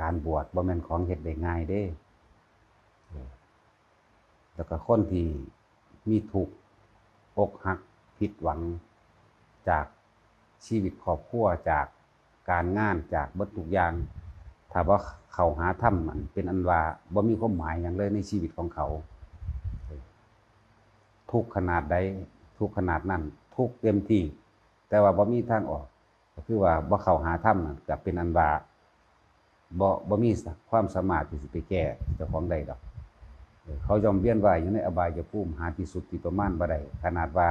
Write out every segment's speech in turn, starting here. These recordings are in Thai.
การบวชบ่แม่นของเฮ็ดได้ง่ายเด้เออแล้วก็คนที่มีทุกข์อกหักผิดหวังจากชีวิตครอบครัวจากการงานจากเบิดทุกอย่างถ้าว่าเขาหาธรรมมันเป็นอันว่าบ่มีความหมายอย่างเลยในชีวิตของเขา ทุกข์ขนาดใดทุกข์ขนาดนั้น ทุกข์เต็มที่ แต่ว่าบ่มีทางออก ก็คือว่าบ่เข้าหาธรรมนั่นก็เป็นอันว่า บ่บ่มีความสามารถที่สิไปแก้เจ้าของได้ดอก เขายอมเวียนว่ายอยู่ในอบายภูมิหาที่สุดที่ประมาณบ่ได้ขนาดว่า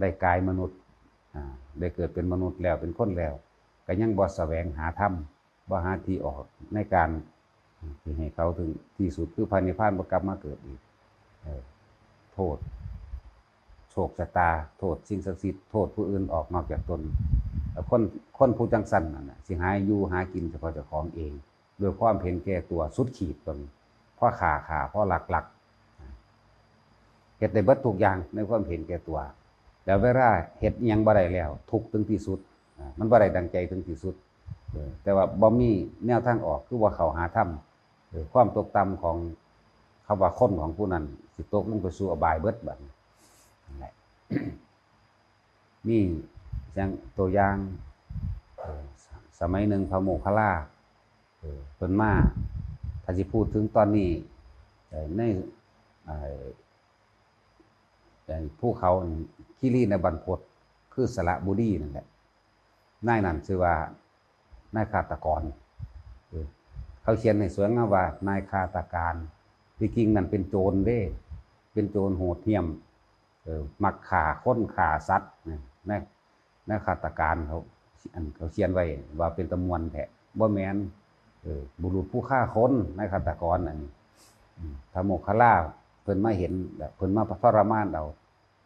ได้กายมนุษย์ได้เกิดเป็นมนุษย์แล้วเป็นคนแล้วก็ยังบ่แสวงหาธรรมบ่หาที่ออกในการที่ให้เขาถึงที่สุดคือภายในพานบ่กลับมาเกิดอีกโทษโชคชะตา โทษสิ่งศักดิ์สิทธิ์โทษผู้อื่นออกนอกจากตนคนคนผู้จังสันนั่นน่ะสิหาอยู่หากินเฉพาะเจ้าของเอง ด้วยความเห็นแก่ตัวสุดขีดตนเพราะขาขาเพราะหลักหลักเฮ็ดได้เบิดทุกอย่างในความเห็นแก่ตัว แล้วเวลาเฮ็ดยังบ่ได้แล้ว ทุกถึงที่สุด มันบ่ได้ดังใจถึงที่สุด แต่ว่าบ่มีแนวทางออกคือว่าเขาหาธรรมเออความตกต่ำของคำว่าคนของผู้นั้นสิตกลงไปสู่อบายเบิดบัดนี่อย่างตัวอย่างสสมัยหนึ่งพระโมคคัลลา เอ่อเพิ่นมาถ้าสิพูดถึงตอนนี้ในเอ่อเอ่อภูเขาคิรีในบันพดคือสระบุรีนั่นแหละนายนั่นชื่อว่านายฆาตกรเออเขาเขียนในสวยงามว่านายฆาตการที่จริงนั่นเป็นโจรเด้เป็นโจรโหดเหี้ยมมักขาค้นขาสัตว์นะในในคาตการเขาอันเขาเขียนไว้ว่าเป็นตะมวนแท้บ่แมนเออ บุรุษผู้ฆ่าคนในคาตกรอันนี้อืมพระโมคลลาเพิ่นมาเห็นเพิ่นมาทรมานเอา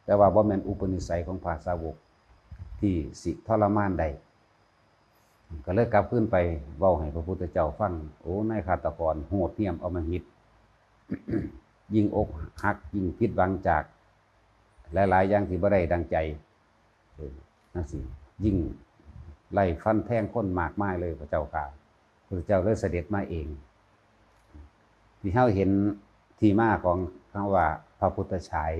แต่ว่าบ่แม่นอุปนิสัยของภาสาวกที่สิทรมานใดก็เลยกลับขึ้นไปเว้าให้พระพุทธเจ้าฟังโอ้นายฆาตกรโหดเหี้ยมเอามาหิตยิ่งอกหักยิ่งผิดหวังจาก หลายๆอย่างที่บ่ได้ดังใจนั่นสิยิ่งไล่ฟันแทงคนมากมายเลยพระเจ้าค่ะ พระเจ้าเลยเสด็จมาเอง ที่เฮาเห็นที่มาของคำว่าพระพุทธฉาย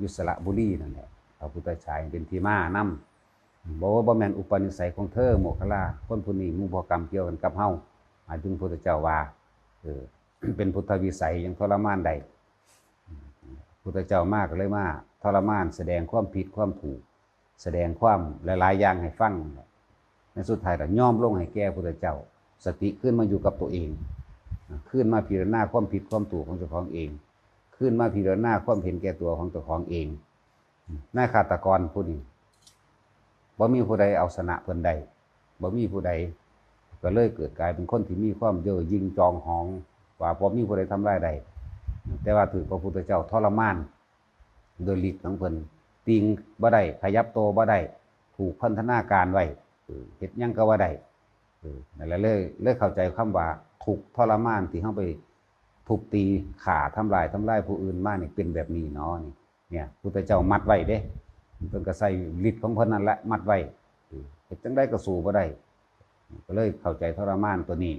ยุสระบุรีนั่นแหละพระพุทธฉายเป็นที่มานํบอกว่าบ่แม่นอุปนิสัยของเธอโมคคลาคนผู้นี้มุ่งพอกรรมเกี่ยวกันกับเฮาหมายถึงพระพุทธเจ้าว่าเออเป็นพุทธวิสัยยังทรมานใดพุทธเจ้ามากเลยมาทรมาน แสดงความผิดความถูก แสดงความหลายๆอย่างให้ฟังในสุดท้ายก็ย่อมลงให้แก่พุทธเจ้า สติขึ้นมาอยู่กับตัวเอง ขึ้นมาพิจารณาความผิดความถูกของเจ้าของเอง ขึ้นมาพิจารณาความเห็นแก่ตัวของเจ้าของเองนาฆาตกรผู้นี้บ่มีผู้ใดเอาชนะเพิ่นใดบ่มีผู้ใดก็เลยเกิดกลายเป็นคนที่มีความเย่อหยิ่งจองหองว่าบ่มีผู้ใดทำร้ายใดแต่ว่าถือพระพุทธเจ้าทรมาน โดยฤทธิ์ของเพิ่นติงบ่ได้ขยับโตบ่ได้ถูกพันธนาการไว้เออเฮ็ดยังก็ว่าได้ นั่นแหละเลยเลยเข้าใจคำว่าถูกทรมานที่เฮาไปทุบตีขาทำลายทำลายผู้อื่นมานี่เป็นแบบนี้เนาะนี่เนี่ยพุทธเจ้ามัดไว้เด้เพิ่นก็ใส่ฤทธิ์ของเพิ่นนั่นแหละมัดไว้เฮ็ดจังได้ก็สู้บ่ได้ก็เลยเข้าใจทรมานตัวนี้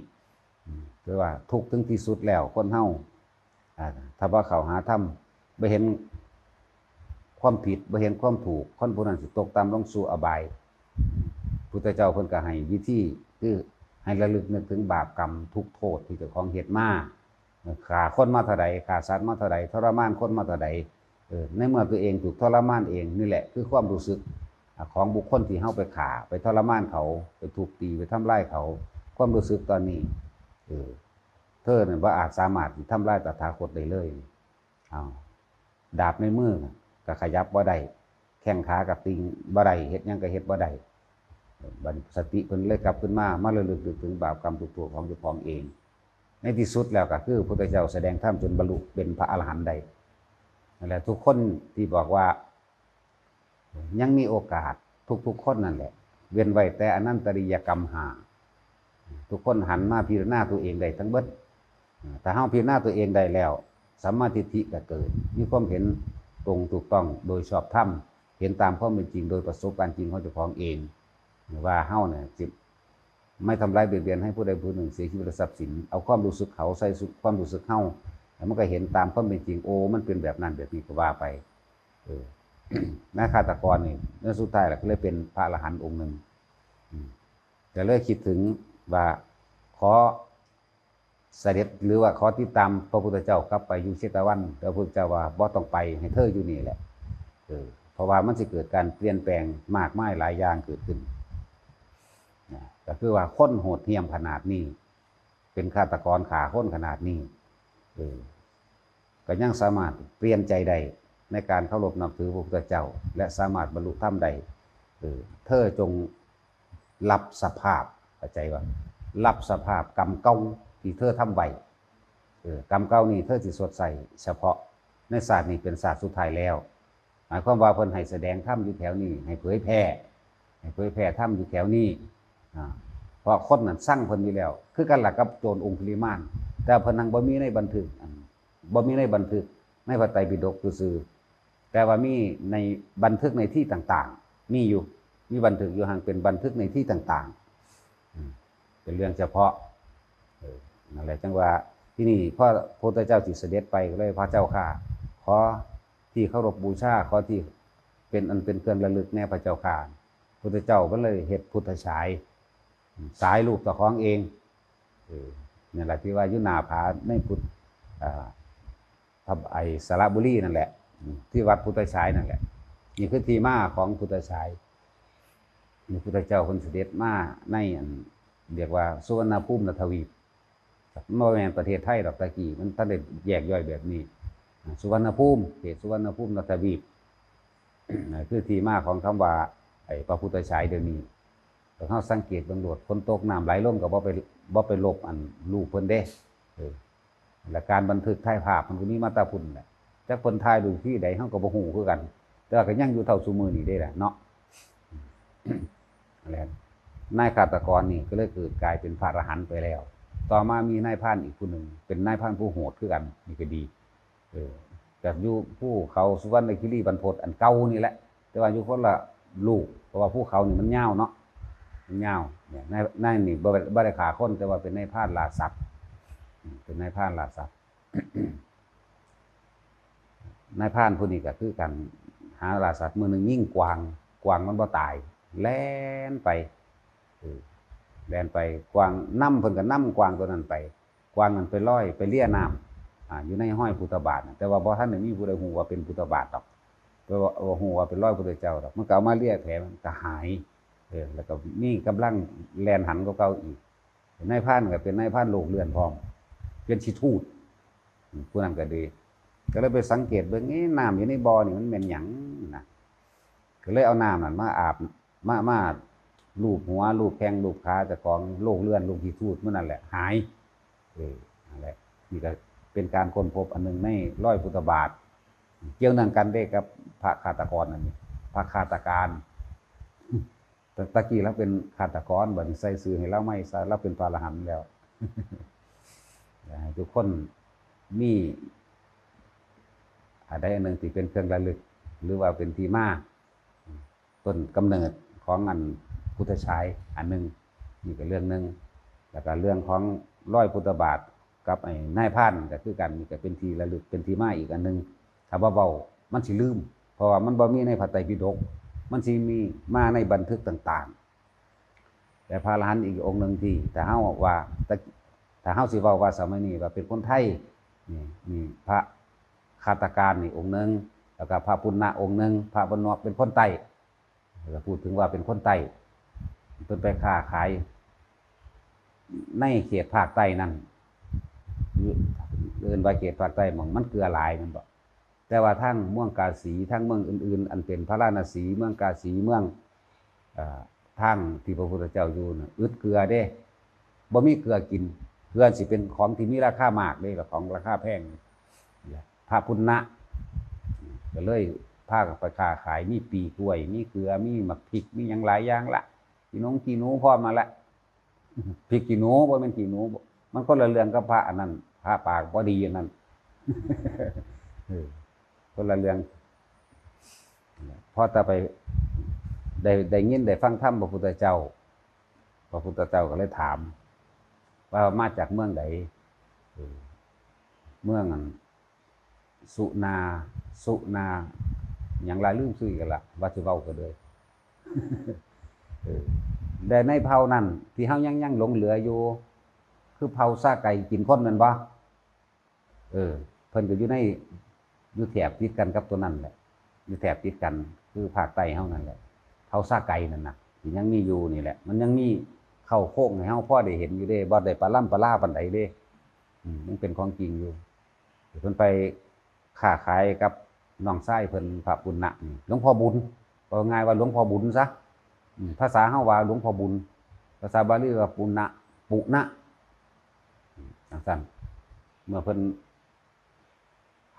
คือว่าทุกถึงที่สุดแล้วคนเฮาอ่าถ้าว่าเขาหาทำไม่เห็นความผิดไม่เห็นความถูกคนผู้นั้นสิตกตามลงสู่อบาย พุทธเจ้าเพิ่นก็ให้วิธี คือให้ระลึกนึกถึงบาปกรรมทุกโทษที่เจ้าของเฮ็ดมาขาคนมาเท่าใดขาสัตว์มาเท่าใดทรมานคนมาเท่าใดในเมื่อตัวเองถูกทรมานเองนี่แหละ คือความรู้สึกของบุคคลที่เฮาไปขาไปทรมานเขาไปถูกตีไปทำร้ายเขา ความรู้สึกตอนนี้เออเธอเนี่ยว่าอาจสามารถทำลายตถาคตได้เลยเอาดาบในมือก็ขยับบ่ได้แข้งขากับติงบ่ได้เฮ็ดยังก็เฮ็ดบ่ได้ บัดสติเพิ่นเลยกลับขึ้นมามาระลึกถึงบาปกรรมทุกตัวของเจ้าของเอง ในที่สุดแล้วก็คือพระพุทธเจ้าแสดงธรรมจนบรรลุเป็นพระอรหันต์ได้นั่นแหละทุกคนที่บอกว่า ยังมีโอกาสทุกๆคนนั่นแหละ เว้นไว้แต่อนันตริยกรรมหา ทุกคนหันมาพิจารณาตัวเองได้ทั้งเบิดแต่เฮาพิจารณาตัวเองได้แล้วสัมมาทิฏฐิก็เกิด มีความเห็นตรงถูกต้องโดยชอบธรรมเห็นตามความเป็นจริงโดยประสบการณ์จริงของเจ้าของเอง ว่าเฮาเนี่ยสิไม่ทำร้ายเบียดเบียนให้ผู้ใดผู้หนึ่งเสียชีวิตทรัพย์สิน เอาความรู้สึกเขาใส่ความรู้สึกเฮาแล้วมันก็เห็นตามความเป็นจริงโอ้มันเป็นแบบนั้นแบบนี้ก็ว่าไป เออแม่ฆาตกรนี่เนื่อสุดท้ายแหล้วก็เลยเป็นพระอรหันต์องค์หนึ่งแต่เลยคิดถึงว่าขอเสด็จหรือว่าขอติดตามพระพุทธเจ้ากลับไปอยู่เชตวันพระพุทธเจ้าว่าบ่ต้องไปให้เธออยู่นี่แหละเออเพราะว่ามันจะเกิดการเปลี่ยนแปลงมากมายหลายอย่างเกิดขึ้น ก็คือว่าคนโหดเหี้ยมขนาดนี้ เป็นฆาตกรขาค้นขนาดนี้เออก็ยังสามารถเปลี่ยนใจได้ในการเคารพนับถือพระพุทธเจ้า และสามารถบรรลุธรรมได้เออเธอจงรับสภาพเข้าใจว่ารับสภาพกรรมเก่าที่เธอทำไว้เออกรรมเก่านี่เธอสิสดใสเฉพาะในศาสตร์นี้เป็นศาสตร์สุดท้ายแล้ว หมายความว่าเพิ่นให้แสดงธรรมอยู่แถวนี้ให้เผยแพร่ให้เผยแพร่ธรรมอยู่แถวนี้ เพราะคนนั้นสร้างเพิ่นอยู่แล้ว คือกันหลักกับโจรองคุลิมาน แต่เพิ่นนังบ่มีในบันทึกบ่มีในบันทึกในพระไตรปิฎกซื่อแต่ว่ามีในบันทึกในที่ต่างๆ มีอยู่ มีบันทึกอยู่ห่างเป็นบันทึกในที่ต่างๆ เป็นเรื่องเฉพาะออนั่นแหละจังว่าที่นี่พ่อพระพุทธเจ้าสิเสด็จไปก็เลยพระเจ้าค่ะขอที่เคารพบูชาขอที่เป็นอันเป็นเครื่องระลึกแน่พระเจ้าข่าพุทธเจ้าก็เลยเฮ็ดพุทธฉาย สายรูปตะของเองเนี่แหละที่ว่ายุนาผาในพุทธาทับไอสระบุรีนั่นแหละ ที่วัดพุทธฉายนั่นแหละนี่คือที่มาของพุทธฉายนี่พุทธเจ้าคนเสด็จมาในเรียกว่าสุวรรณภูมินทวีปไม่แม่นประเทศไทยดอกตะกี้มันท่านได้แยกย่อยแบบนี้ สุวรรณภูมิเขตสุวรรณภูมินทวีปคือที่มาของคำว่าไอ้พระพุทธฉายเดี๋ยวนี้ แต่เขาสังเกตเบังโดดคนตกน้ำไหลลงกับบ่ไปบ่ไปลบอันลูกเพิ่นเด้และการบันทึกถ่ายภาพมันก็มีมาตาพุ่นแหละจักเพิ่นถ่ายดูที่ใดเฮาก็บ่ฮู้คือกัน แต่ก็ยังอยู่เท่าซุมื้อนี้ได้แหละเนาะนั่นแหละนายฆาตกรนี่ก็เลยเกิดกลายเป็นพระอรหันต์ไปแล้ว ต่อมามีนายพานอีกผู้หนึ่งเป็นนายพานผู้โหดคือกันนี่ก็ดี เออแบบอยู่ผู้เขาสุวรรณคิรีบรรพตอันเก่านี่แหละ แต่ว่าอยู่คนละลูกเพราะว่าภูเขานี่มันยาวเนาะ มันยาเนี่ยนายนายนี่บ่ได้บ่ได้ขาคนแต่ว่าเป็นนายพานลาสัตว์เป็นนายพานลาสัตว์นายพานผู้นี้ก็คือกันหาลาสัตว์มือหนึ่งยิ่งกวาง กวางมันบ่ตาย แล่นไปแล่นไปกวางนํเพิ่นก็นํกวางตัวนั้นไป กวางนั้นไปลอยไปเลี่ยน้ำอ่าอยู่ในห้อยพุทธบาทแต่ว่าบ่ท่านได้มีผู้ใดฮู้ว่าเป็นพุทธบาทดอกเพราะว่าว่าฮู้ว่าเป็นร้อยพุทธเจ้าดอกมันก็เอามาเลียแผลมันก็หาย ออแล้วก็มีกำลังแลนหันกว่าเก่าอีกนายพรานก็เป็นนายพรานโลกเรือนพร้อม เป็นชิทูตอืมผู้นั้นก็ดี ก็เลยไปสังเกตเบิ่งเอ๊ะน้ำอยู่ในบ่อนี่มันเป็นหยังนะก็เลยเอาน้ำนั้นมาอาบมามาลูบหัวลูบแข้งลูบขาจ้าของโลกเรือนโลกชิทูตเมื่อนั่นแหละหาย เออนั่นแหละนี่ก็เป็นการค้นพบอันหนึ่งในร้อยพุทธบาท เกี่ยวเนื่องกันได้กับพระฆาตกรอันนี้พระฆาตการ แต่ตะกี้เราเป็นฆาตกรบัดนี้ใส่ซื้อให้เราไม่ใส่เราเป็นพระหันแล้วทุกคนมีอะไรอันหนึ่งที่เป็นเครื่องระลึก หรือว่าเป็นที่มาต้นกำเนิดของอันพุทธชายอันหนึ่งนี่ก็เรื่องหนึ่งแล้วก็เรื่องของร้อยพุทธบาทกับไอ้นายพันก็คือกันนี่ก็เป็นทีระลึกเป็นทีมาอีกอันหนึ่งถ้าว่าเบามันสิลืม เพราะว่ามันบ่มีในพระไตรปิฎก มันสิมีมาในบันทึกต่างๆ แต่พระอรหันต์อีกองค์หนึ่งที่แต่เฮาว่าแต่ถ้าเฮาสิเว้าว่าสมัยนี้ว่าเป็นคนไทยนี่นี่พระคาตการนี่องค์หนึ่งแล้วก็พระปุณณะองค์หนึ่งพระบนวเป็นคนใต้แล้วก็พูดถึงว่าเป็นคนใต้เพิ่นไปค้าขายในเขตภาคใต้นั่นเดินไปเขตภาคใต้หมองมันเกลือหลายมันบอก แต่ว่าทั้งเมืองกาสีทั้งเมืองอื่นๆ อันเป็นพระราณสีเมืองกาสีเมืองอทั้งที่พระพุทธเจ้าอยู่นะอึดเกลือเด้บ่มีเกลือกินเกลือสิเป็นของที่มีราคามากเด้กับของราคาแพงพระพุทธนะก็เลยพากับไปค้าขายมีปีกล้วยมีเกลือมีหมักพริกมีหยังหลายอย่างละกีนงกีนูพร้อมาละพริกกีนูบ่แม่นกีนูมันคนละเรื่องกับพระอันนั้นพระปากบ่ดีอันนั้น คนละเรื่องพอต่ไปได้ได้ยินได้ฟังธรรมพระพุทธเจ้า พระพุทธเจ้าก็เลยถาม ว่ามาจากเมืองใดเออเมืองสุนาสุนาอย่างไรลืมซื้อกันละว่าจะเว้ากันเลยแต่ในเผานั่นที่เฮายังยังหลงเหลืออยู่ คือเผาซาไก่กินคนแมันบ่เออเพิ่นก็อยู่ใน อยู่แถบติดกันกับตัวนั้นแหละอยู่แถบติดกันคือภาคใต้เฮานั่นแหละเผาซาไก่นั่นนะที่ยังมีอยู่นี่แหละ มันยังมีเข้าโค้งให้เฮาพ่อได้เห็นอยู่เด้บ่ได้ปลาล่ำปลาล่าปานใดเด้อืมยังเป็นของจริงอยู่เพิ่นไปค้าขายกับน้องชายเพิ่นพระบุญนะหลวงพ่อบุญก็ง่ายว่าหลวงพ่อบุญซะภาษาเฮาว่าหลวงพ่อบุญ ภาษาบาลีว่าปุณณะปุณะจังซั่นเมื่อเพิ่น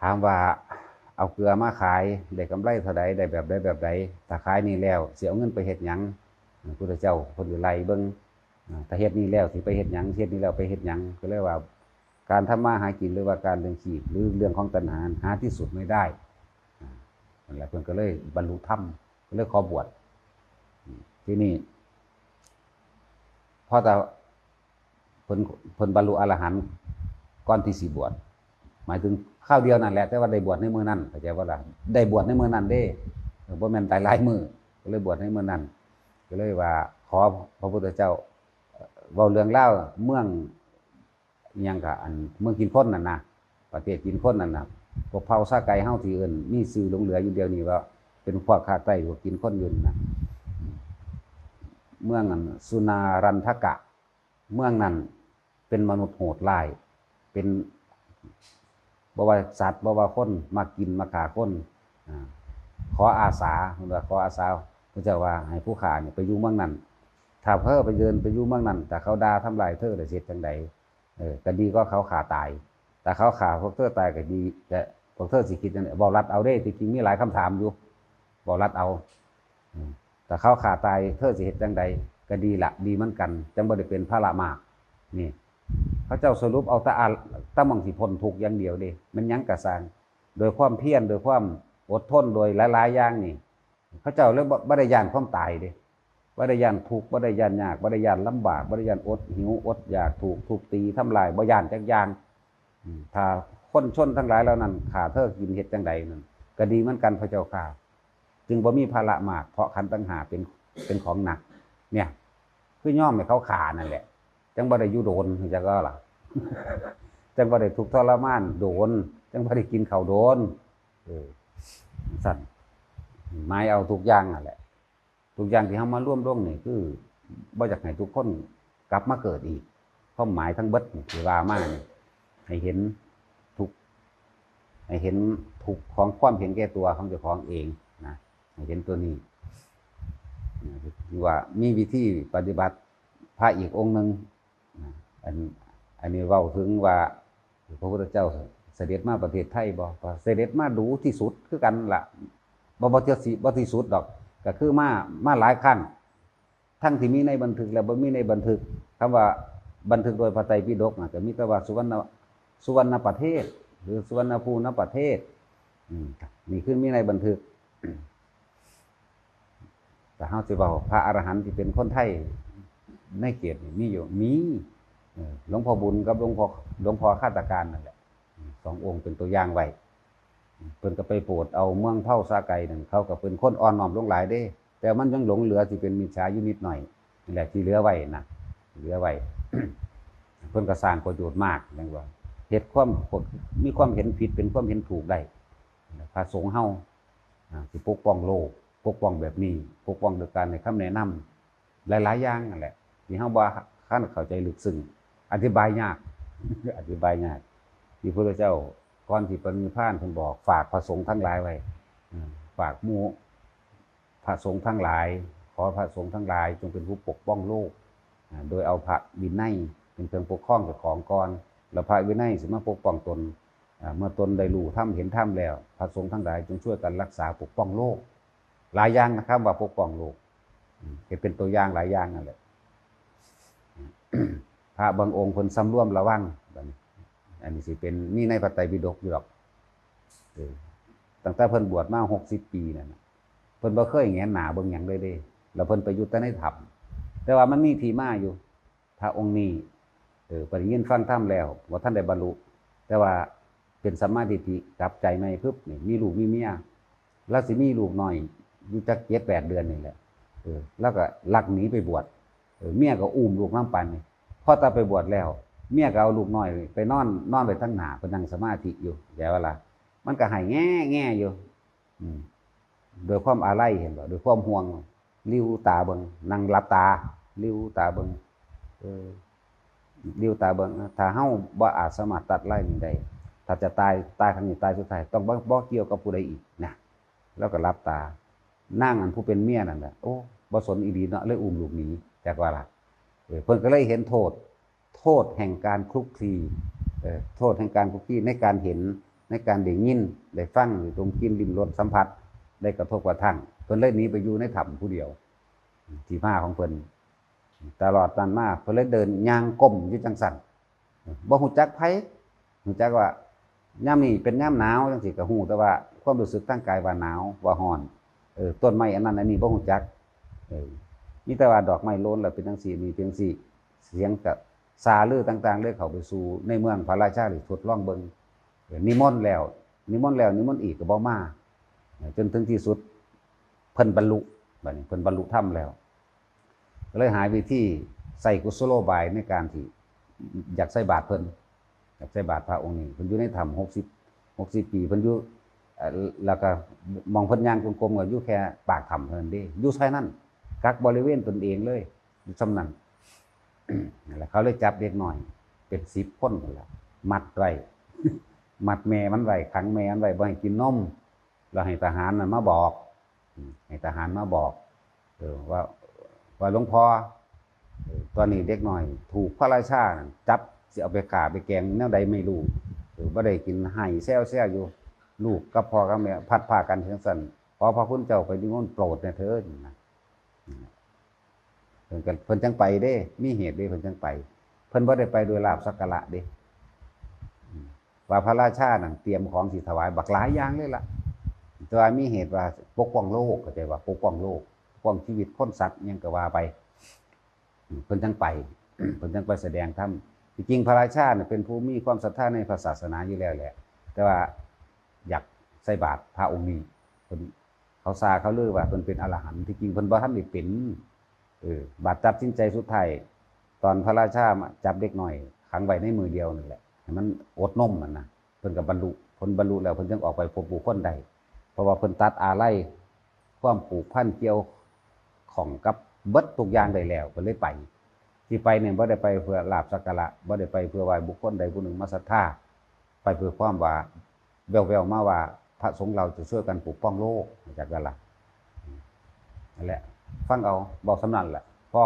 ถามว่าเอาเกลือมาขายได้กำไรเท่าใดได้แบบใดแบบใดถ้าขายนี่แล้วเสิเอาเงินไปเฮ็ดหยังพุทธเจ้าเพิ่นก็ไล่เบิ่งถ้าเฮ็ดนี่แล้วสิไปเฮ็ดหยังเฮ็ดนี่แล้วไปเฮ็ดหยังก็เลยกว่า การทำมาหากินหรือว่าการเลี้ยงชีพหรือเรื่องของตัณหาหาที่สุดไม่ได้นั่นแหละเพิ่นก็เลยบรรลุธรรมก็เลยขอบวชที่นี่พอแต่เพิ่นเพิ่นบรรลุอรหันต์ก่อนที่สิบวชหมายถึง ข้าวเดียวนั่นแหละแต่ว่าได้บวชในมือนั้นเข้าใจว่าล่ะได้บวชในมือนั้นเด้เออบ่แม่นตายหลายมือก็เลยบวชในมือนั้นก็เลยว่า ขอพระพุทธเจ้าเอ่อเว้าเรื่องเล่าเมืองยังกะอันเมืองกินคนนั่นนะประเทศกินคนนั่นนะพวกเผาซาไก่เฮาที่อิ้นมีชื่อหลงเหลืออยู่เดียวนี้ว่า เป็นพวกคาใต้พวกกินคนยุ่นนะเมืองอันสุนารันทกะ เมืองนั้นเป็นมนุษย์โหดร้าย เป็น บ่ว่าสัตว์บ่ว่าคนมากินมาฆ่าคนขออาสาเพิ่นว่าขออาสาพระเจ้าว่าให้ผู้ฆ่าเนี่ยไปอยู่เมืองนั้นถ้าเพิ่อไปเดินไปอยู่เมืองนั้นแต่เขาด่าทำลายเธอได้เสร็จจังใดเออก็ดีก็เขาฆ่าตาย แต่เขาฆ่าพวกเธอตายก็ดีแต่พวกเธอสิคิดจังไดบ่รัดเอาเด้จริงๆมีหลายคำถามอยู่บ่รัดเอาแต่เขาฆ่าตายเธอสิเฮ็ดจังใดก็ดีละดีมือนกันจังบ่ได้เป็นภาระมากนี่ เขาเจ้าสรุปเอาตาอาตะมองสิพนทุกอย่างเดียวเด้มันยังกระสางโดยความเพียรโดยความอดทนโดยหลายๆอย่างนี่เขาเจ้าเลยบ่บ่ได้ย่านความตายเด้บ่ไดยานทุกบ่ไดยานยากบ่ไดยานลำบากบ่ไดยานอดหิวอดอยากถูกถูกตีทำลายบ่ย่านจักยางถ้าคนชนทั้งหลายแล้วนั้นขาเธอกินเฮ็ดจังใดนั่นก็ดีเหมือนกันพระเจ้าค่ะจึงบ่มีภาระมากเพราะขันตังหาเป็นเป็นของหนัก เนี่ยคือย่อมให้เขาขานั่นแหละ จังบ่ได้อยู่โดนจังก็ล่ะ จังบ่ได้ทุกทรมานโดน จังบ่ได้กินข้าวโดนเออสั่นหมายเอาทุกอย่างนั่นแหละทุกอย่างที่เฮามาร่วมร่วมนี่คือบ่อยากให้ทุกคนกลับมาเกิดอีกความหมายทั้งเบิดที่ว่ามานี่ให้เห็นทุกให้เห็นทุกของความเห็นแก่ตัวของเจ้าของเองนะให้เห็นตัวนี้คือว่ามีวิธีปฏิบัติพระอีกองค์หนึ่ง อันอันนี้เว้าถึงว่าพระพุทธเจ้าเสด็จมาประเทศไทยบ่เสด็จมาดูที่สุดคือกันละบ่บ่เที่ยสิบ่ที่สุดดอก ก็คือมามาหลายครั้งทั้งที่มีในบันทึกและบ่มีในบันทึกคำว่าบันทึกโดยพระไตรปิฎกน่ะก็มีแต่ว่าสุวรรณสุวรรณประเทศ หรือสุวรรณภูมิประเทศอืมนี่คือมีในบันทึกแต่เฮาสิเว้าพระอรหันต์ที่เป็นคนไทยในเขตนี่มีอยู่มี หลวงพ่อบุญกับหลวงพ่อหลวงพ่อฆาตการนั่นแหละสององค์เป็นตัวอย่างไว้เพิ่นก็ไปโปรดเอาเมืองเผ่าซาไก่นั่นเขาก็เป็นคนอ่อนน้อมลงหลายเด้ แต่มันยังหลงเหลือที่เป็นมิจฉาอยู่นิดหน่อยนี่แหละที่เหลือไว้นะเหลือไว้เพิ่นก็สร้างประโยชน์มากอย่างว่าเฮ็ดความมีความเห็นผิดเป็นความเห็นถูกได้พระสงฆ์เฮาสิปกป้องโลกปกป้องแบบนี้ปกป้องโดยการให้คำแนะนำหลายๆอย่างนั่นแหละที่เฮาบ่คันเข้าใจลึกซึ้ง อธิบายยาก อธิบายยากที่พระเจ้าก่อนที่ปริพานเพิ่นบอก ฝากพระสงฆ์ทั้งหลายไว้ฝากมูพระสงฆ์ทั้งหลาย ขอพระสงฆ์ทั้งหลายจงเป็นผู้ปกป้องโลก โดยเอาพระวินัยเป็นเครื่องปกครองเจ้าของก่อนแล้วพระวินัยสิมาปกป้องตนเมื่อตนได้รู้ธรรมเห็นธรรมแล้ว พระสงฆ์ทั้งหลายจงช่วยกันรักษาปกป้องโลก หลายอย่างนะครับ ว่าปกป้องโลกเป็นตัวอย่างหลายอย่างนั่นแหละ พระบางองค์คนสำรวมระวังบัดนี้อันนี้สิเป็นมีในพระไตรปิฎกอยู่หรอกตั้งแต่เพิ่นบวชมาหกสิบปีนั่นน่ะเพิ่นบ่เคยแงนหนาเบิ่งหยังเลยเด้ แล้วเพิ่นไปอยู่แต่ในถ้ำแต่ว่ามันมีที่มาอยู่พระองค์นี้เออปริยินฟังธรรมแล้วว่าท่านได้บรรลุ แต่ว่าเป็นสัมมาทิฏฐิกลับใจไม่พึบนี่มีลูกมีเมียแล้วสิมีลูกหน้อยอยู่จักเจ็ดแปดเดือนนี่แหละเออแล้วก็ลักหนีไปบวชเออเมียก็อุ้มลูกน้ำปันนี่ พอตาไปบวชแล้ว เมียก็เอาลูกน้อย ไปนอนนอนไปทั้งหนาไปนั่งสมาธิอยู่อย่เวลามันก็หายแง่แง่อยู่อืโดยความอาลัยเห็นบ่โดยความห่วงลิ้วตาเบิงนั่งหลับตาลิ้วตาเบิงเออลิ้วตาเบิงถ้าเฮาบ่อาจสามารถตัดไล่นี่ได้ถ้าจะตายตายครั้งนี้ตายสุดท้ายต้องบ่บ่เกี่ยวกับผู้ใดอีกนะแล้วก็หลับตานั่งอันผู้เป็นเมียนั่นแหละโอ้บ่สนอีดีเนาะเลยอุ้มลูกหนีจากว่าล่ะ เพิ่นก็เลยเห็นโทษ โทษแห่งการคลุกคลีโทษแห่งการคลุกคลีในการเห็นในการได้ยินได้ฟังหรือดมกลินลิ้มรสสัมผัสได้กระทบกระทั่งเพิ่นเลยหนีไปอยู่ในถ้ำผู้เดียวที่มาของเพิ่นตลอดนั้นมาเพิ่นเลยเดินย่างก้มอยู่จังสันบ่ฮู้จักไผฮู้จักว่าย่ามนี้เป็นย่ามหนาวจังซี่ก็ฮู้แต่ว่าความรู้สึกทางกายว่าหนาวว่าร้อนเออต้นไม้อันนั้นอันนี้บ่ฮู้จักเออ มีแต่ว่าดอกไม้โลนแล้วเป็นจังซี่นี่เป็นจังซี่เสียงกับซาลือต่างๆเลยเข้าไปสู่ในเมืองพระราชาหรือทดลองเบิงนิมนต์แล้ว นิมนต์แล้วนิมนต์อีกก็บ่มาจนถึงที่สุดเพิ่นบรรลุบัดนี้เพิ่นบรรลุธรรมแล้วก็เลยหาวิธีใส่กุศโลบายในการที่อยากใส่บาตรเพิ่นอยากใส่บาตรพระองค์นี้เพิ่นอยู่ในธรรม60 60ปีเพิ่นอยู่แล้วก็มองเพิ่นย่างกลมๆก็อยู่แค่ปากถ้ำเท่านั้นเด้อยู่ใช่นั่น กักบริเวณตนเองเลยอยู่ซำนันนั่นแหละเขาเลยจับเด็กหน่อย เป็น10คนพุ่นล่ะมัดไว้มัดแม่มันไว้ขังแม่มันไว้บ่ให้กินนมเราให้ทหารมาบอกให้ทหารมาบอกเออว่าว่าหลวงพ่อเอตอนนี้เด็กหน่อย ถูกพระราชาจับสิเอาไปขาไปแกงแนวใดไม่รู้เออบ่ได้กินให้แซวแซวอยู่ ลูกกับพ่อกับแม่พัดพากันถึงสันขอพระคุณเจ้าไปนิมนต์โปรดในเถิดนะ เพิ่นกันเพิ่นจังไปเด้ มีเหตุเด้เพิ่นจังไป เพิ่นบ่ได้ไปโดยลาบสักการะเด้ว่าพระราชานั่นเตรียมของสิถวาย บักหลายอย่างเลยล่ะแต่ว่ามีเหตุว่าปกป้องโลกก็ใจว่าปกป้องโลกปกป้องชีวิตคนสัตว์ยังก็ว่าไป เพิ่นทั้งไป เพิ่นทั้งไปแสดงธรรมจริงพระราชาเนี่ยเป็นผู้มีความศรัทธาในพระศาสนาอยู่แล้วแหละ แต่ว่าอยากใส่บาตรพระองค์นี้เพิ่น เขาซาเขาเลือว่าเพิ่นเป็นอรหันต์ที่จริงเพิ่นบ่ทันได้เป็นเออบาดจับสินใจสุดท้ายตอนพระราชาจับเด็กหน่อยขังไว้ในมือเดียวนั่นแหละให้มันอดนมมันนะเพิ่นก็บรรลุผลบรรลุแล้วเพิ่นจึงออกไปพบบุคคลใดเพราะว่าเพิ่นตัดอาไลความผูกพันเกี่ยวของกับเบิดทุกอย่างได้แล้วเพิ่นเลยไป ที่ไปเนี่ยบ่ได้ไปเพื่อลาบสักการะบ่ได้ไปเพื่อไหว้บุคคลใดผู้หนึ่งมาศรัทธาไปเพื่อความว่าแววๆมาว่า พระสงฆ์เราจะช่วยกันปกป้องโลกจากกันละนั่นแหละ ฟังเอาบอกสำนันแหละพ่อ